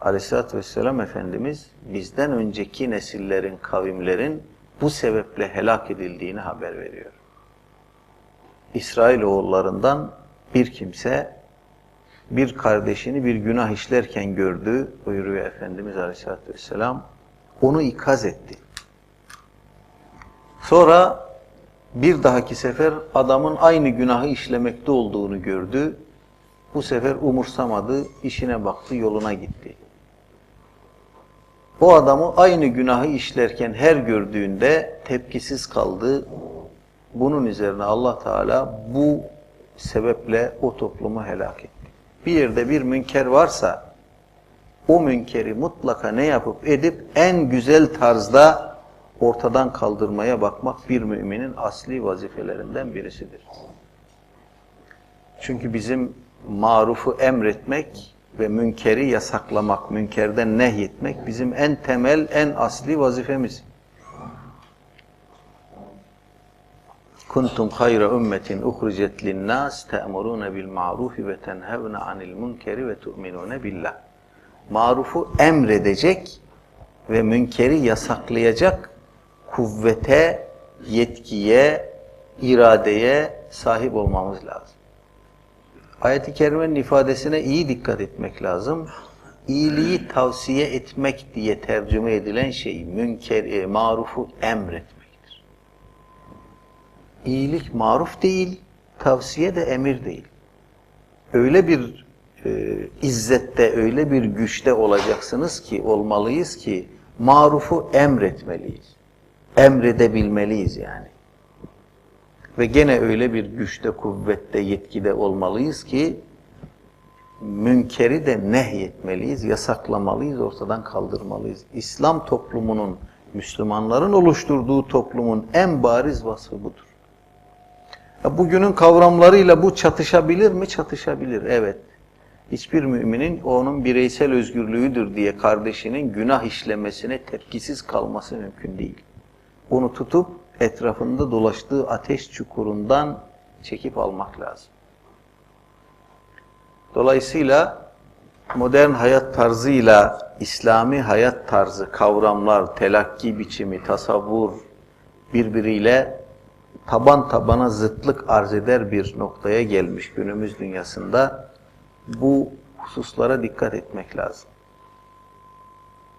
Aleyhisselatü Vesselam Efendimiz bizden önceki nesillerin, kavimlerin bu sebeple helak edildiğini haber veriyor. İsrailoğullarından bir kimse bir kardeşini bir günah işlerken gördü buyuruyor Efendimiz Aleyhisselatü Vesselam. Onu ikaz etti. Sonra bir dahaki sefer adamın aynı günahı işlemekte olduğunu gördü. Bu sefer umursamadı, işine baktı, yoluna gitti. O adamı aynı günahı işlerken her gördüğünde tepkisiz kaldı. Bunun üzerine Allah Teala bu sebeple o toplumu helak etti. Bir yerde bir münker varsa o münkeri mutlaka ne yapıp edip en güzel tarzda ortadan kaldırmaya bakmak bir müminin asli vazifelerinden birisidir. Çünkü bizim marufu emretmek ve münkeri yasaklamak, münkerden nehyetmek bizim en temel, en asli vazifemiz. Kuntum hayra ümmetin uhricet linnas te'muruna bil ma'rufi ve tenhevne anil munkeri ve tu'minune billah. Marufu emredecek ve münkeri yasaklayacak kuvvete, yetkiye, iradeye sahip olmamız lazım. Ayet-i kerimenin ifadesine iyi dikkat etmek lazım. İyiliği tavsiye etmek diye tercüme edilen şey münker, e, marufu emretmektir. İyilik maruf değil, tavsiye de emir değil. Öyle bir e, izzette, öyle bir güçte olacaksınız ki, olmalıyız ki marufu emretmeliyiz. Emredebilmeliyiz yani. Ve gene öyle bir güçte, kuvvette, yetkide olmalıyız ki münkeri de nehyetmeliyiz, yasaklamalıyız, ortadan kaldırmalıyız. İslam toplumunun, Müslümanların oluşturduğu toplumun en bariz vasfı budur. Ya bugünün kavramlarıyla bu çatışabilir mi? Çatışabilir, evet. Hiçbir müminin onun bireysel özgürlüğüdür diye kardeşinin günah işlemesine tepkisiz kalması mümkün değil. Onu tutup etrafında dolaştığı ateş çukurundan çekip almak lazım. Dolayısıyla modern hayat tarzıyla İslami hayat tarzı, kavramlar, telakki biçimi, tasavvur birbiriyle taban tabana zıtlık arz eder bir noktaya gelmiş günümüz dünyasında bu hususlara dikkat etmek lazım.